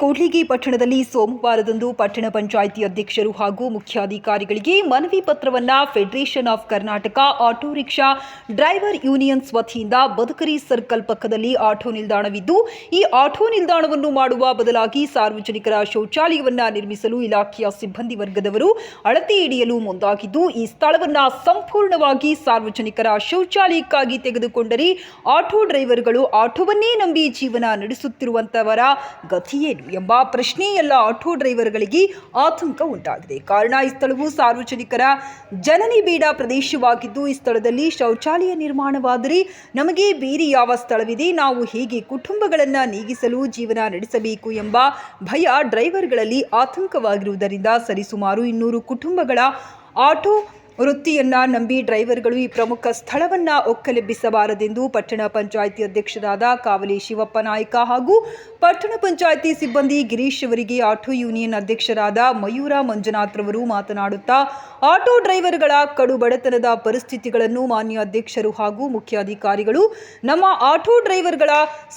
ಕೂಡ್ಲಿಗಿ ಪಟ್ಟಣದಲ್ಲಿ ಸೋಮವಾರದಂದು ಪಟ್ಟಣ ಪಂಚಾಯಿತಿ ಅಧ್ಯಕ್ಷರು ಹಾಗೂ ಮುಖ್ಯಾಧಿಕಾರಿಗಳಿಗೆ ಮನವಿ ಪತ್ರವನ್ನ federation of Karnataka auto rickshaw driver unions ವತಿಯಿಂದ ಬದುಕರಿ ಸರ್ಕಲ್ ಪಕ್ಕದಲ್ಲಿ ಆಟೋ ನಿಲ್ದಾಣವಿದ್ದು, ಈ ಆಟೋ ನಿಲ್ದಾಣವನ್ನು ಮಾಡುವ ಬದಲಾಗಿ ಸಾರ್ವಜನಿಕರ ಶೌಚಾಲಯವನ್ನ ನಿರ್ಮಿಸಲು ಇಲಾಖೆಯ ಸಿಬ್ಬಂದಿ ವರ್ಗದವರು ಅಳತೆ ಹಿಡಿಯಲು ಮುಂದಾಗಿದ್ದು, ಈ ಸ್ಥಳವನ್ನ ಸಂಪೂರ್ಣವಾಗಿ ಸಾರ್ವಜನಿಕರ ಶೌಚಾಲಯಕ್ಕಾಗಿ ತೆಗೆದುಕೊಂಡರೆ ಆಟೋ ಡ್ರೈವರ್ಗಳು ಆಟೋವನ್ನೇ ನಂಬಿ ಜೀವನ ನಡೆಸುತ್ತಿರುವಂತವರ ಗತಿಯೇನು? ಎಂಬ ಪ್ರಶ್ನೆ ಎಲ್ಲ ಆಟೋ ಡ್ರೈವರ್ಗಳಿಗೆ ಆತಂಕ ಉಂಟಾಗಿದೆ. ಕಾರಣ, ಈ ಸ್ಥಳವು ಸಾರ್ವಜನಿಕರ ಜನನಿ ಬೇಡ ಪ್ರದೇಶವಾಗಿದ್ದು, ಈ ಸ್ಥಳದಲ್ಲಿ ಶೌಚಾಲಯ ನಿರ್ಮಾಣವಾದರೆ ನಮಗೆ ಬೇರೆ ಯಾವ ಸ್ಥಳವಿದೆ, ನಾವು ಹೇಗೆ ಕುಟುಂಬಗಳನ್ನು ನೀಗಿಸಲು ಜೀವನ ನಡೆಸಬೇಕು ಎಂಬ ಭಯ ಡ್ರೈವರ್ಗಳಲ್ಲಿ ಆತಂಕವಾಗಿರುವುದರಿಂದ ಸರಿಸುಮಾರು ಇನ್ನೂರು ಕುಟುಂಬಗಳ ಆಟೋ ವೃತ್ತಿಯನ್ನ ನಂಬಿ ಡ್ರೈವರ್ಗಳು ಈ ಪ್ರಮುಖ ಸ್ಥಳವನ್ನ ಒಕ್ಕಲೆಬ್ಬಿಸಬಾರದೆಂದು ಪಟ್ಟಣ ಪಂಚಾಯಿತಿ ಅಧ್ಯಕ್ಷರಾದ ಕಾವಲಿ ಶಿವಪ್ಪ ನಾಯ್ಕ ಹಾಗೂ ಪಟ್ಟಣ ಪಂಚಾಯಿತಿ ಸಿಬ್ಬಂದಿ ಗಿರೀಶ್ ಅವರಿಗೆ ಆಟೋ ಯೂನಿಯನ್ ಅಧ್ಯಕ್ಷರಾದ ಮಯೂರ ಮಂಜುನಾಥ್ ರವರು ಮಾತನಾಡುತ್ತಾ, ಆಟೋ ಡ್ರೈವರ್ಗಳ ಕಡು ಬಡತನದ ಪರಿಸ್ಥಿತಿಗಳನ್ನು ಮಾನ್ಯ ಅಧ್ಯಕ್ಷರು ಹಾಗೂ ಮುಖ್ಯಾಧಿಕಾರಿಗಳು ನಮ್ಮ ಆಟೋ ಡ್ರೈವರ್ಗಳ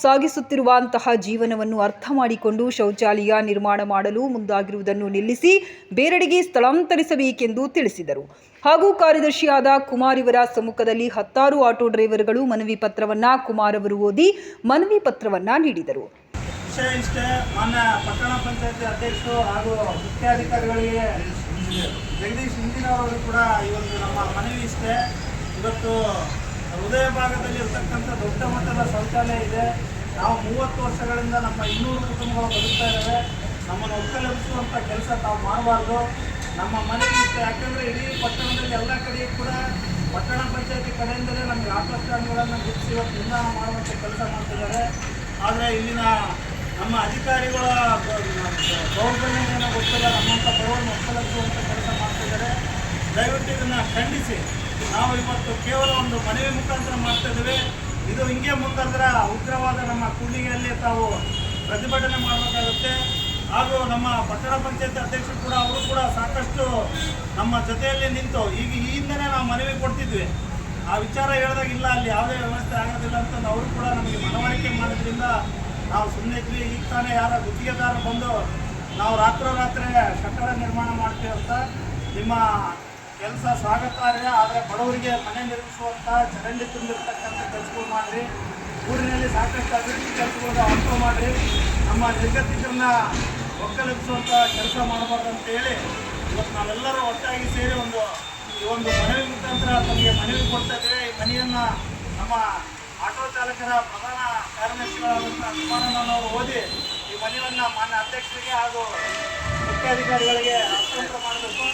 ಸಾಗಿಸುತ್ತಿರುವಂತಹ ಜೀವನವನ್ನು ಅರ್ಥ ಮಾಡಿಕೊಂಡು ಶೌಚಾಲಯ ನಿರ್ಮಾಣ ಮಾಡಲು ಮುಂದಾಗಿರುವುದನ್ನು ನಿಲ್ಲಿಸಿ, ಬೇರೆಡೆಗೆ ಸ್ಥಳಾಂತರಿಸಬೇಕೆಂದು ತಿಳಿಸಿದರು. ಹಾಗೂ ಕಾರ್ಯದರ್ಶಿಯಾದ ಕುಮಾರ್ ಇವರ ಸಮ್ಮುಖದಲ್ಲಿ ಹತ್ತಾರು ಆಟೋ ಡ್ರೈವರ್ಗಳು ಮನವಿ ಪತ್ರವನ್ನ ಕುಮಾರ್ ಅವರು ಓದಿ ಮನವಿ ಪತ್ರವನ್ನ ನೀಡಿದರು. ಪಟ್ಟಣ ಪಂಚಾಯತಿ ಅಧ್ಯಕ್ಷರು ಹಾಗೂ ಮುಖ್ಯಾಧಿಕಾರಿಗಳಿಗೆ ಜಗದೀಶ್ ಕೂಡ ಒಂದು ನಮ್ಮ ಮನವಿ ಇಷ್ಟೇ. ಇವತ್ತು ಹೃದಯ ಭಾಗದಲ್ಲಿ ಇರತಕ್ಕಂಥ ದೊಡ್ಡ ಮಟ್ಟದ ಶೌಚಾಲಯ ಇದೆ. ನಾವು ಮೂವತ್ತು ವರ್ಷಗಳಿಂದ ನಮ್ಮ ಇನ್ನೂರು ಕುಟುಂಬಗಳು ಬದುಕ್ತಾ ಇದ್ದಾವೆ. ನಮ್ಮನ್ನು ಒಕ್ಕಲೆಬ್ಬಿಸುವಂಥ ಕೆಲಸ ತಾವು ಮಾಡಬಾರ್ದು. ನಮ್ಮ ಮನೆ ಯಾಕಂದ್ರೆ ಇಡೀ ಪಟ್ಟಣದಲ್ಲಿ ಎಲ್ಲ ಕಡೆ ಕೂಡ ಪಟ್ಟಣ ಪಂಚಾಯತಿ ಕಡೆಯಿಂದಲೇ ನಮಗೆ ಆಟೋ ಸ್ಟ್ಯಾಂಡ್ಗಳನ್ನು ಗುರುತಿಸಿ ಇವತ್ತು ನಿರ್ಮಾಣ ಮಾಡುವಂತೆ ಕೆಲಸ ಮಾಡ್ತಿದ್ದಾರೆ. ಆದರೆ ಇಲ್ಲಿನ ನಮ್ಮ ಅಧಿಕಾರಿಗಳ ದೌರ್ಜನ್ಯ ಏನೋ ಗೊತ್ತಿಲ್ಲ ನಮ್ಮಂಥ ಬಡವರನ್ನು ಮಕ್ಕಳಂತ ಕೆಲಸ ಮಾಡ್ತಿದ್ದಾರೆ. ದಯವಿಟ್ಟು ಇದನ್ನು ಖಂಡಿಸಿ. ನಾವು ಇವತ್ತು ಕೇವಲ ಒಂದು ಮನವಿ ಮುಖಾಂತರ ಮಾಡ್ತಾ ಇದು ಹಿಂಗೆ ಮುಖಾಂತರ ಉಗ್ರವಾದ ನಮ್ಮ ಕೂಲಿಗೆಯಲ್ಲಿ ತಾವು ಪ್ರತಿಭಟನೆ ಮಾಡಬೇಕಾಗುತ್ತೆ. ಹಾಗೂ ನಮ್ಮ ಪಟ್ಟಣ ಪಂಚಾಯತ್ ಅಧ್ಯಕ್ಷರು ಕೂಡ, ಅವರು ಕೂಡ ಸಾಕಷ್ಟು ನಮ್ಮ ಜೊತೆಯಲ್ಲಿ ನಿಂತು, ಈಗ ಈ ಹಿಂದೆನೇ ನಾವು ಮನವಿ ಕೊಡ್ತಿದ್ವಿ. ಆ ವಿಚಾರ ಹೇಳಿದಾಗ ಇಲ್ಲ, ಅಲ್ಲಿ ಯಾವುದೇ ವ್ಯವಸ್ಥೆ ಆಗೋದಿಲ್ಲ ಅಂತ ಅವರು ಕೂಡ ನಮಗೆ ಮನವರಿಕೆ ಮಾಡೋದ್ರಿಂದ ನಾವು ಸುಮ್ಮನೆ ಇದ್ವಿ. ಈಗ ತಾನೇ ಯಾರ ಗುತ್ತಿಗೆದಾರ ಬಂದು ನಾವು ರಾತ್ರೋರಾತ್ರಿ ಕಟ್ಟಡ ನಿರ್ಮಾಣ ಮಾಡ್ತೀವಿ ಅಂತ ನಿಮ್ಮ ಕೆಲಸ ಸ್ವಾಗತಾರ್ಹ ಆದರೆ ಬಡವರಿಗೆ ಮನೆ ನಿರ್ಮಿಸುವಂಥ ಚರಂಡಿ ತುಂಬಿರ್ತಕ್ಕಂಥ ಕೆಲಸಗಳು ಮಾಡಿರಿ. ಊರಿನಲ್ಲಿ ಸಾಕಷ್ಟು ಅಭಿವೃದ್ಧಿ ಕೆಲಸಗಳನ್ನ ಅನುಭವ ಮಾಡಿರಿ. ನಮ್ಮ ನಿರ್ಗತಿಕರನ್ನ ಒಕ್ಕಲೆಬ್ಬಿಸುವಂಥ ಕೆಲಸ ಮಾಡಬಾರ್ದು ಅಂತ ಹೇಳಿ ಇವತ್ತು ನಾವೆಲ್ಲರೂ ಒಟ್ಟಾಗಿ ಸೇರಿ ಒಂದು ಈ ಒಂದು ಮನವಿ ಮುಖಾಂತರ ತಮಗೆ ಮನವಿ ಕೊಡ್ತಾ ಇದ್ದೇವೆ. ಈ ಮನೆಯನ್ನು ನಮ್ಮ ಆಟೋ ಚಾಲಕರ ಪ್ರಧಾನ ಕಾರ್ಯದರ್ಶಿಗಳಾದಂಥ ಕುಮಾರಣ್ಣನವರು ಓದಿ ಈ ಮನೆಯನ್ನು ಮಾನ್ಯ ಅಧ್ಯಕ್ಷರಿಗೆ ಹಾಗೂ ಮುಖ್ಯಾಧಿಕಾರಿಗಳಿಗೆ ಹಸ್ತಾಂತರ ಮಾಡಬೇಕು.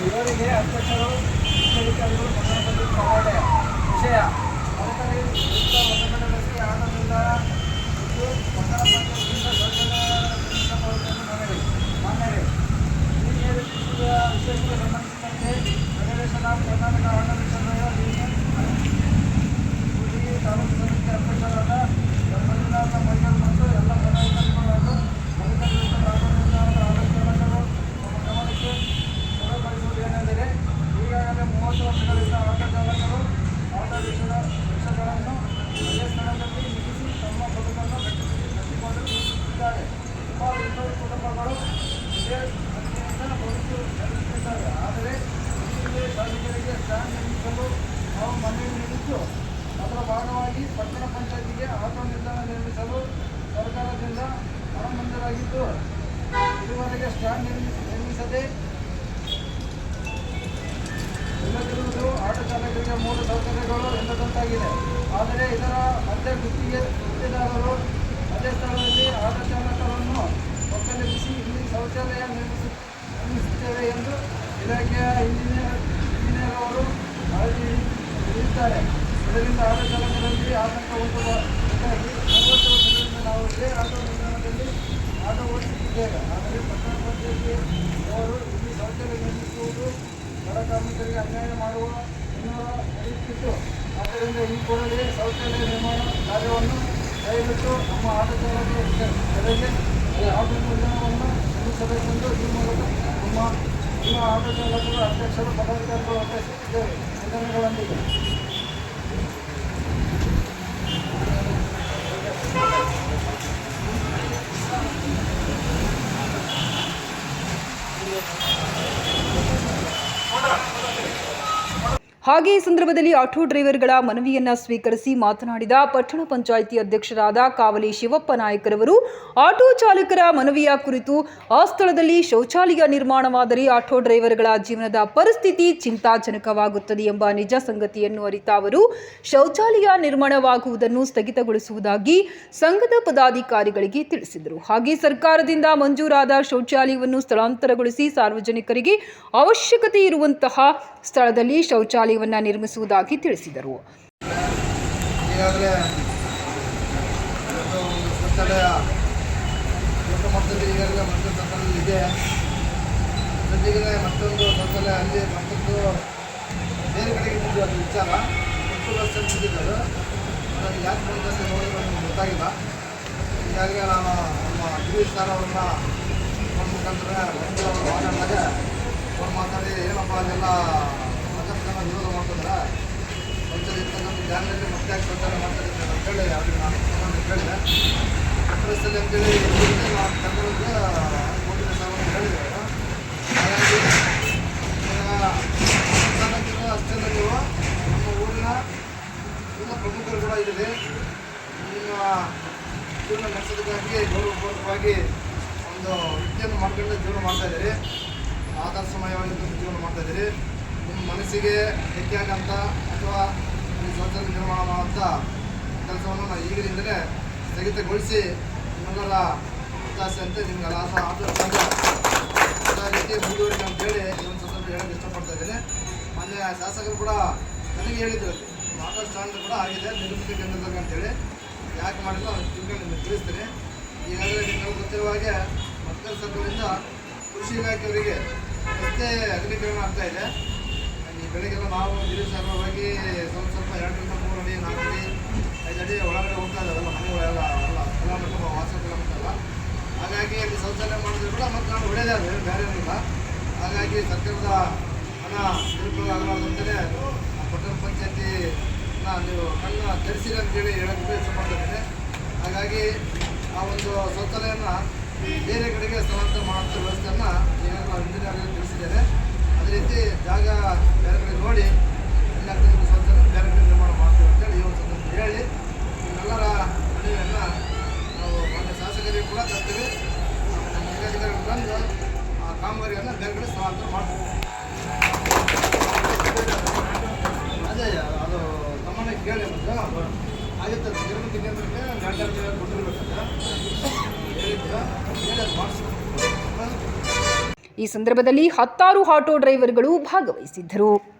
ಇವರಿಗೆ ಅಧ್ಯಕ್ಷರು, ಮುಖ್ಯಾಧಿಕಾರಿಗಳು ಪ್ರಧಾನಮಂತ್ರಿ ವಿಷಯ విశేషంగా సంబంధించిందంటే ఫెడరేషన్ ఆఫ్ కర్ణాటక ನೀಡಿದ್ದು ಅದರ ಭಾಗವಾಗಿ ಪಟ್ಟಣ ಪಂಚಾಯತಿಗೆ ಆಟೋ ನಿಲ್ದಾಣ ನಿರ್ಮಿಸಲು ಸರ್ಕಾರದಿಂದ ಹಣ ಮಂಜೂರಾಗಿದ್ದು ಇದುವರೆಗೆ ಸ್ಟ್ಯಾಂಡ್ ನಿರ್ಮಿಸಿ, ನಿರ್ಮಿಸದೆ ಇಲ್ಲದಿರುವುದು ಆಟೋ ಚಾಲಕರಿಗೆ ಮೂರು ಸೌಕರ್ಯಗಳು ಎಂಬುದಂತಾಗಿದೆ ಆದರೆ ಇದರ ಅದೇ ಗುತ್ತಿಗೆ ಗುತ್ತಿಗೆದಾರರು ಅದೇ ಸ್ಥಳದಲ್ಲಿ ಆಟೋ ಚಾಲಕರನ್ನು ಒಕ್ಕಲೆಬ್ಬಿಸಿ ಇಲ್ಲಿ ಶೌಚಾಲಯ ನಿರ್ಮಿಸಿ, ನಿರ್ಮಿಸುತ್ತೇವೆ ಎಂದು ಇಲಾಖೆಯ ಇಂಜಿನಿಯರ್ ಇಂಜಿನಿಯರ್ ಅವರು ಹಿಡಿಯುತ್ತಾರೆ. ಇದರಿಂದ ಆಟೋ ಚಾಲಕರಲ್ಲಿ ಆತಂಕ ಉಂಟು ಮೂವತ್ತು ವರ್ಷಗಳಿಂದ ನಾವು ಇದೇ ಆಟೋ ನಿಲ್ದಾಣದಲ್ಲಿ ಆಟೋ ಓಡಿಸುತ್ತಿದ್ದೇವೆ. ಆದರೆ ಪಟ್ಟಣ ಪಂಚಾಯತಿ ಅವರು ಇಲ್ಲಿ ಶೌಚಾಲಯ ನಿರ್ಮಿಸುವುದು ಬಡ ಕಾರ್ಮಿಕರಿಗೆ ಅನ್ಯಾಯ ಮಾಡುವ ಇನ್ನೂರ ನಡೆಯುತ್ತಿತ್ತು ಆದ್ದರಿಂದ ಈ ಕೂಡಲೇ ಶೌಚಾಲಯ ನಿರ್ಮಾಣ ಕಾರ್ಯವನ್ನು ಕೈಬಿಟ್ಟು ನಮ್ಮ ಆಟೋ ಚಾಲಕರ ಕಡೆಗೆ ಆಟೋ ನಿಲ್ದಾಣವನ್ನು ನಿರ್ಮಿಸಬೇಕೆಂದು ಈ ಮೂಲಕ ನಮ್ಮ ನಿಮ್ಮ ಆಟೋ ಚಾಲಕರು, ಅಧ್ಯಕ್ಷರು, ಪದಾಧಿಕಾರಿಗಳು ಒತ್ತಾಯಿಸುತ್ತಿದ್ದೇವೆ. ವಂದನೆಗಳೊಂದಿಗೆ ಹಾಗೆ ಈ ಸಂದರ್ಭದಲ್ಲಿ ಆಟೋ ಡ್ರೈವರ್ಗಳ ಮನವಿಯನ್ನ ಸ್ವೀಕರಿಸಿ ಮಾತನಾಡಿದ ಪಟ್ಟಣ ಪಂಚಾಯಿತಿ ಅಧ್ಯಕ್ಷರಾದ ಕಾವಲಿ ಶಿವಪ್ಪ ನಾಯಕರವರು, ಆಟೋ ಚಾಲಕರ ಮನವಿಯ ಕುರಿತು ಆ ಸ್ಥಳದಲ್ಲಿ ಶೌಚಾಲಯ ನಿರ್ಮಾಣವಾದರೆ ಆಟೋ ಡ್ರೈವರ್ಗಳ ಜೀವನದ ಪರಿಸ್ಥಿತಿ ಚಿಂತಾಜನಕವಾಗುತ್ತದೆ ಎಂಬ ನಿಜ ಸಂಗತಿಯನ್ನು ಅರಿತ ಅವರು, ಶೌಚಾಲಯ ನಿರ್ಮಾಣವಾಗುವುದನ್ನು ಸ್ಥಗಿತಗೊಳಿಸುವುದಾಗಿ ಸಂಘದ ಪದಾಧಿಕಾರಿಗಳಿಗೆ ತಿಳಿಸಿದರು. ಹಾಗೆ ಸರ್ಕಾರದಿಂದ ಮಂಜೂರಾದ ಶೌಚಾಲಯವನ್ನು ಸ್ಥಳಾಂತರಗೊಳಿಸಿ ಸಾರ್ವಜನಿಕರಿಗೆ ಅವಶ್ಯಕತೆ ಇರುವಂತಹ ಸ್ಥಳದಲ್ಲಿ ಶೌಚಾಲಯವನ್ನು ನಿರ್ಮಿಸುವುದಾಗಿ ತಿಳಿಸಿದರು. ಜೊತೆಗೆ ಮತ್ತೊಂದು ಶೌಚಾಲಯ ಅಲ್ಲಿ ಮತ್ತೊಂದು ಬೇರೆ ಕಡೆಗೆ ಬಂದು ಅದು ವಿಚಾರ. ಒಟ್ಟು ಬಸ್ಸಲ್ಲಿ ಅದು ಯಾಕೆ ನನಗೆ ಗೊತ್ತಾಗಿಲ್ಲ. ನಾನು ನಮ್ಮ ಗಿರೀಶ್ ಸರ್ ಅವ್ರನ್ನ ಮುಖಾಂತರ ಮಾತಾಡಿ ಏನಪ್ಪ ಅದೆಲ್ಲ ಮತ್ತೊಂದು ವಿರೋಧ ಮಾಡ್ತಿದ್ದಾರೆ ನಮ್ಮ ಜಾಗದಲ್ಲಿ ಮತ್ತೆ ಶೌಚಾಲಯ ಮಾಡ್ತಾರೆ ಅಂತ ಹೇಳಿ ಅವ್ರಿಗೆ ನಾನು ಫೋನ್ ಕೇಳಿದೆ ಅಡ್ರೆಸ್ಸಲ್ಲಿ ಅಂತೇಳಿ ನಾನು ಹೋಗಿದ್ದೆ ಸರ್ ಅಂತ ಹೇಳಿದ್ರು. ಹಾಗಾಗಿ ಈಗ ಅಷ್ಟೇ ನೀವು, ನಮ್ಮ ಊರಿನ ಎಲ್ಲ ಪ್ರಮುಖರು ಕೂಡ ಇದ್ದೀರಿ. ನಿಮ್ಮ ಜೀವನ ನಡೆಸೋದಕ್ಕಾಗಿ ಗೌರವಪೂರ್ವಕವಾಗಿ ಒಂದು ವಿದ್ಯೆಯನ್ನು ಮಾಡ್ಕೊಂಡು ಜೀವನ ಮಾಡ್ತಾ ಇದ್ದೀರಿ. ಆದರ್ಶಮಯವಾಗಿ ಜೀವನ ಮಾಡ್ತಾ ಇದ್ದೀರಿ. ನಿಮ್ಮ ಮನಸ್ಸಿಗೆ ಆಗಂತ ಅಥವಾ ಈ ಶೌಚಾಲಯ ನಿರ್ಮಾಣ ಮಾಡುವಂಥ ಕೆಲಸವನ್ನು ನಾವು ಈಗಲಿಂದಲೇ ಸ್ಥಗಿತಗೊಳಿಸಿ ನಿಮ್ಮೆಲ್ಲರ ಒತ್ತಾಸೆಯಂತೆ ನಿಮ್ಗೆಲ್ಲ ಅದೇ ರೀತಿ ಮುಂದುವರಿಕೆ ಅಂತೇಳಿ ಈ ಒಂದು ಸಂದರ್ಭ ಹೇಳೋಕ್ಕೆ ಇಷ್ಟಪಡ್ತಾ ಇದ್ದೇನೆ. ಮೊನ್ನೆ ಶಾಸಕರು ಕೂಡ ನನಗೆ ಹೇಳಿದ್ರು ಆಟೋ ಸ್ಟ್ಯಾಂಡ್ ಕೂಡ ಆಗಿದೆ, ನಿರ್ಮಿತ ಕೇಂದ್ರದಾಗ ಅಂತೇಳಿ ಯಾಕೆ ಮಾಡಿಲ್ಲ ತಿಳ್ಕೊಂಡು ನಿಮಗೆ ತಿಳಿಸ್ತೀನಿ. ಈಗಾಗಲೇ ನಿಮಗೆ ಗೊತ್ತಿರುವ ಹಾಗೆ ಸರ್ಕಾರದಿಂದ ಕೃಷಿ ಇಲಾಖೆಯವರಿಗೆ ಮತ್ತೆ ಅಗಲೀಕರಣ ಆಗ್ತಾ ಇದೆ. ಬೆಳಗ್ಗೆಲ್ಲ ನಾವು ನೀರು ಸರ್ ಹೋಗಿ ಸ್ವಲ್ಪ ಸ್ವಲ್ಪ ಎರಡರಿಂದ ಮೂರು ಅಡಿ, ನಾಲ್ಕು ಅಡಿ, ಐದು ಅಡಿ ಒಳಗಡೆ ಹೋಗ್ತಾ ಇದ್ದಾರಲ್ಲ ಮನೆಗಳೆಲ್ಲ ಎಲ್ಲ ಕಿಲೋಮೀಟರ್ ವಾಸ ಕಿಲೋಮೀಟರ್ ಹಾಗಾಗಿ ಅಲ್ಲಿ ಶೌಚಾಲಯ ಮಾಡಿದ್ರು ಕೂಡ ಮತ್ತು ನಾನು ಒಳ್ಳೆಯದೇ ಅದು ಬೇರೆ ಏನಿಲ್ಲ. ಹಾಗಾಗಿ ಸರ್ಕಾರದ ಹಣ ದುರುಪಯೋಗ ಆ ಪಟ್ಟಣ ಪಂಚಾಯತಿ ನೀವು ಕಣ್ಣು ತರಿಸಿಲ್ಲ ಅಂತೇಳಿ ಹೇಳೋಕ್ಕೆ ಇಷ್ಟಪಡ್ತಿದ್ದೇನೆ ಹಾಗಾಗಿ ಆ ಒಂದು ಶೌಚಾಲಯನ ಬೇರೆ ಕಡೆಗೆ ಸ್ಥಳಾಂತರ ಮಾಡುವಂಥ ವ್ಯವಸ್ಥೆಯನ್ನು ಈಗಾಗಲೇ ನಾವು ತಿಳಿಸಿದ್ದಾರೆ ತಿಳಿಸಿದ್ದೇನೆ. ರೀತಿ ಜಾಗ ಬೇರೆ ಕಡೆ ನೋಡಿ, ಎಲ್ಲ ಶೌಚಾಲಯ ಬೇರೆ ಕಡೆ ನಿರ್ಮಾಣ ಮಾಡ್ತೀವಿ ಅಂತೇಳಿ ಈ ಒಂದು ಸಂದರ್ಭ ಹೇಳಿ ಇವೆಲ್ಲರ ಮನವಿಯನ್ನು ನಾವು ಮಾನ್ಯ ಶಾಸಕರಿಗೆ ಕೂಡ ತರ್ತೀವಿ. ನಮ್ಮ ಜಿಲ್ಲಾಧಿಕಾರಿಗಳು ಬಂದು ಆ ಕಾಮಗಾರಿಯನ್ನು ಬೇರೆ ಕಡೆ ಸ್ಥಳಾಂತರ ಮಾಡ್ತೀವಿ. ಅದೇ, ಅದು ತಮ್ಮನೇ ಕೇಳಿ ಮತ್ತು ಆಗಿತ್ತು ನಿರ್ಮಿತಿ ಕೇಂದ್ರಕ್ಕೆ ಗಂಟೆ ಕೊಟ್ಟಿರ್ಬೇಕಂತ ಹೇಳಿದ್ರು. ಹೇಳಿ, ಅದು ಮಾಡಿಸ್ಬೇಕು ಈ ಸಂದರ್ಭದಲ್ಲಿ ಹತ್ತಾರು ಆಟೋ ಡ್ರೈವರ್ಗಳು ಭಾಗವಹಿಸಿದ್ದರು.